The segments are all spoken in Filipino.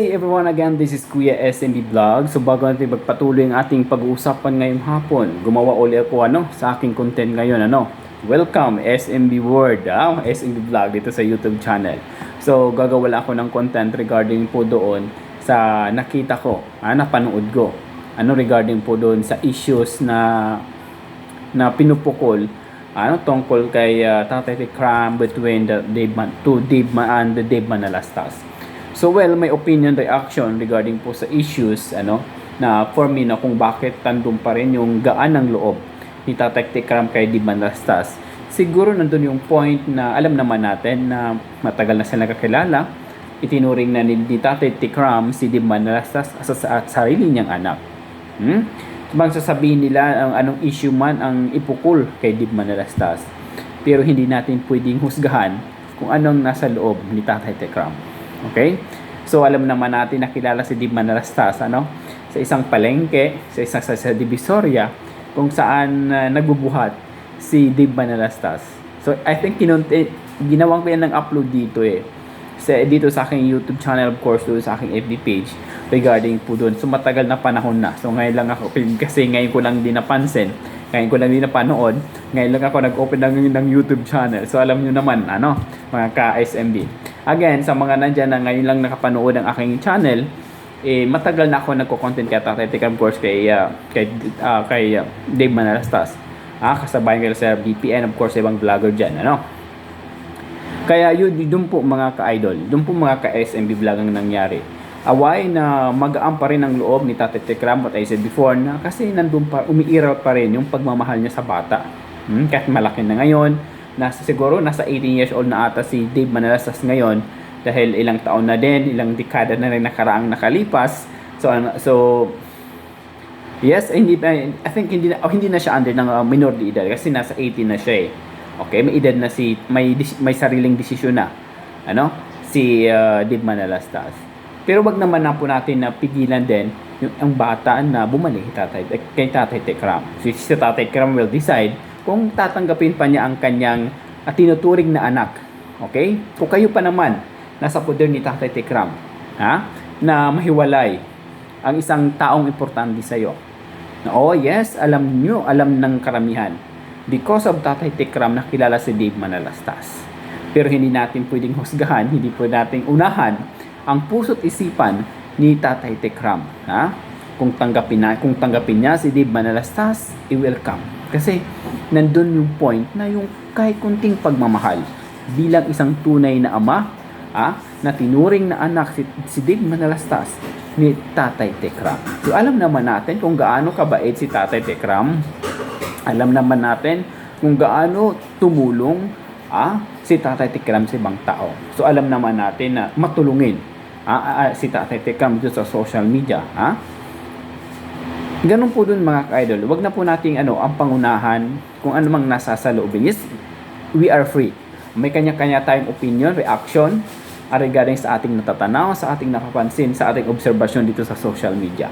Hey everyone again, this is Kuya SMB Vlog. So bago natin magpatuloy ang ating pag-uusapan ngayong hapon, gumawa uli ako ano, sa aking content ngayon. Ano? Welcome SMB World, ah, SMB Vlog dito sa YouTube channel. So gagawa ako ng content regarding po doon sa nakita ko, ah, napanood ko. Ano regarding po doon sa issues na na pinupukol ano tungkol kay uh, Tatay Tikram between the Dave Man, to Dave Man and the Dave Manalastas. So well, may opinion reaction regarding po sa issues ano na for me na kung bakit tandem pa rin yung gaan ng loob ni Tatay Tikram kay Dave Manalastas. Siguro nandun yung point na alam naman natin na matagal na sila kakilala. Itinuring na ni, ni Tatay Tikram si Dave Manalastas as sa sarili niyang anak. Hmm? bang sasabihin nila ang anong issue man ang ipukul kay Dib Manalastas. Pero hindi natin pwedeng husgahan kung anong nasa loob ni Tatay Tekram. Okay? So alam naman natin nakilala si Dib Manalastas ano? sa isang palengke, sa isang sa, sa Divisoria kung saan uh, nagbubuhat si Dib Manalastas. So I think kinunti, ginawang ko yan ng upload dito eh sa dito sa aking YouTube channel of course doon sa aking FB page regarding po doon. So matagal na panahon na. So ngayon lang ako kasi ngayon ko lang din napansin. Ngayon ko lang din napanood. Ngayon lang ako nag-open ng, ng YouTube channel. So alam nyo naman ano mga ka-SMB. Again sa mga nandyan na ngayon lang nakapanood ng aking channel eh matagal na ako nagko-content kay Tikam course kay uh, kay uh, kay uh, Dave Manalastas. Ah, kasabayan ko sa BPN of course ibang vlogger diyan ano. Kaya yun, doon po mga ka-idol, doon po mga ka-SMB vlog ang nangyari. Away na magaan pa rin ang loob ni Tate Tekram, what I said before, na kasi nandun pa, umiiral pa rin yung pagmamahal niya sa bata. Hmm, kahit malaki na ngayon, nasa siguro nasa 18 years old na ata si Dave Manalasas ngayon dahil ilang taon na din, ilang dekada na rin nakaraang nakalipas. So, ano, so yes, hindi, I think hindi na, oh, hindi na siya under ng uh, minor de edad kasi nasa 18 na siya eh. Okay, may edad na si may may sariling desisyon na. Ano? Si uh, Dave Manalastas. Pero wag naman na po natin na pigilan din yung ang bata na bumalik tatay, kay Tatay Tekram. So si Tatay Tekram will decide kung tatanggapin pa niya ang kanyang at tinuturing na anak. Okay? Kung kayo pa naman nasa poder ni Tatay Tekram, ha? Na mahiwalay ang isang taong importante sa iyo. Na, oh yes, alam niyo, alam ng karamihan because of Tatay Tikram nakilala si Dave Manalastas. Pero hindi natin pwedeng husgahan, hindi po natin unahan ang puso't isipan ni Tatay Tikram. Ha? Kung tanggapin, na, kung tanggapin niya si Dave Manalastas, i-welcome. Kasi nandun yung point na yung kahit kunting pagmamahal bilang isang tunay na ama ah, na tinuring na anak si, si Dave Manalastas ni Tatay Tekram. So alam naman natin kung gaano kabait si Tatay Tekram alam naman natin kung gaano tumulong ah, si Tatay Tikram sa ibang tao. So alam naman natin na matulungin ah, ah, si Tatay Tikram dito sa social media. Ah. Ganun po dun mga ka-idol. Huwag na po nating ano, ang pangunahan kung ano mang nasa sa loobin. Yes, we are free. May kanya-kanya tayong opinion, reaction ah, regarding sa ating natatanaw, sa ating nakapansin, sa ating obserbasyon dito sa social media.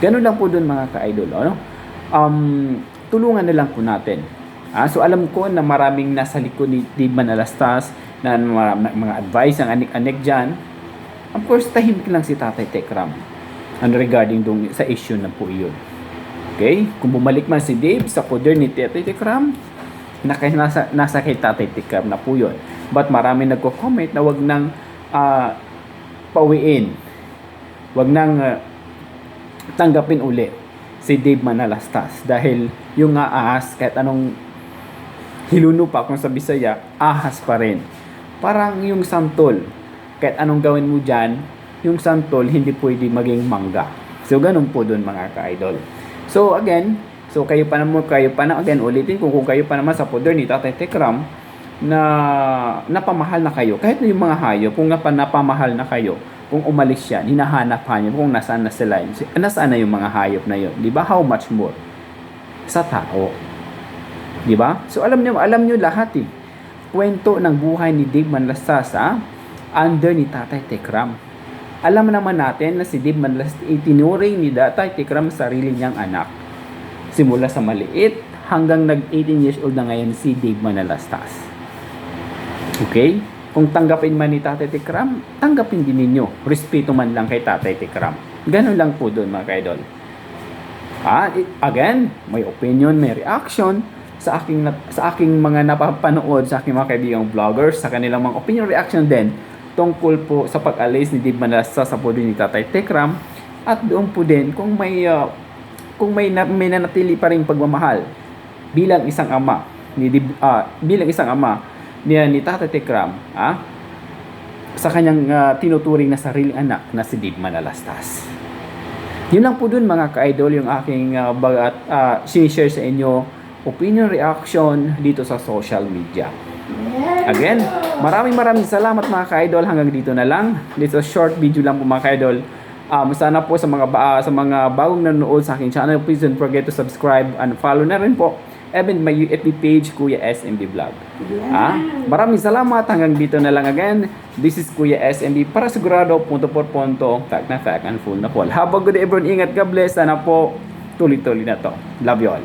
Ganun lang po dun mga ka-idol. Ano? Um, tulungan na lang po natin. Ah, so alam ko na maraming nasa likod ni Dave Manalastas na mga, mga advice ang anik-anik dyan. Of course, tahimik lang si Tatay Tekram ano regarding dong, sa issue na po iyon. Okay? Kung bumalik man si Dave sa poder ni Tatay Tekram, naka, nasa, nasa kay Tatay Tekram na po yun. But marami nagko-comment na wag nang uh, pauwiin. Wag nang uh, tanggapin uli si Dave Manalastas dahil yung nga ahas kahit anong hiluno pa kung sa Bisaya ahas pa rin parang yung santol kahit anong gawin mo dyan yung santol hindi pwede maging mangga so ganun po dun mga ka-idol so again so kayo pa naman kayo pa na again ulitin kung, kung kayo pa naman sa poder ni Tatay Tekram na napamahal na kayo kahit na yung mga hayop kung napa, napamahal na kayo kung umalis yan, hinahanap niyo kung nasaan na sila. Nasaan na yung mga hayop na yun? Di ba? How much more? Sa tao. Di ba? So alam niyo, alam niyo lahat eh. Kwento ng buhay ni Dave Manlastas ah, under ni Tatay Tekram. Alam naman natin na si Dave Manlastas itinuring ni Tatay Tekram sarili niyang anak. Simula sa maliit hanggang nag 18 years old na ngayon si Dave Manalastas. Okay? Kung tanggapin man ni Tatay Tikram, tanggapin din ninyo. Respeto man lang kay Tatay Tikram. Ganun lang po doon mga kaidol. Ah, again, may opinion, may reaction sa aking sa aking mga napapanood sa aking mga kaibigang vloggers, sa kanilang mga opinion reaction din tungkol po sa pag-alis ni Dib Manasa sa poder ni Tatay Tekram at doon po din kung may ah, kung may na, may nanatili pa rin pagmamahal bilang isang ama ni Dib, ah, bilang isang ama ni, ni Tatay Tekram ah, sa kanyang ah, tinuturing na sariling anak na si Dib Manalastas. Yun lang po dun mga ka-idol yung aking uh, bagat, uh, sinishare sa inyo opinion reaction dito sa social media. Again, maraming maraming salamat mga ka-idol hanggang dito na lang. Dito short video lang po mga ka-idol. Um, sana po sa mga ah, sa mga bagong nanonood sa aking channel, please don't forget to subscribe and follow na rin po even my FB page Kuya SMB Vlog. Ah, maraming salamat hanggang dito na lang again. This is Kuya SMB para sigurado punto por punto, fact na fact and full na full. Have a good day everyone. Ingat God bless. Sana po tuloy-tuloy na to. Love you all.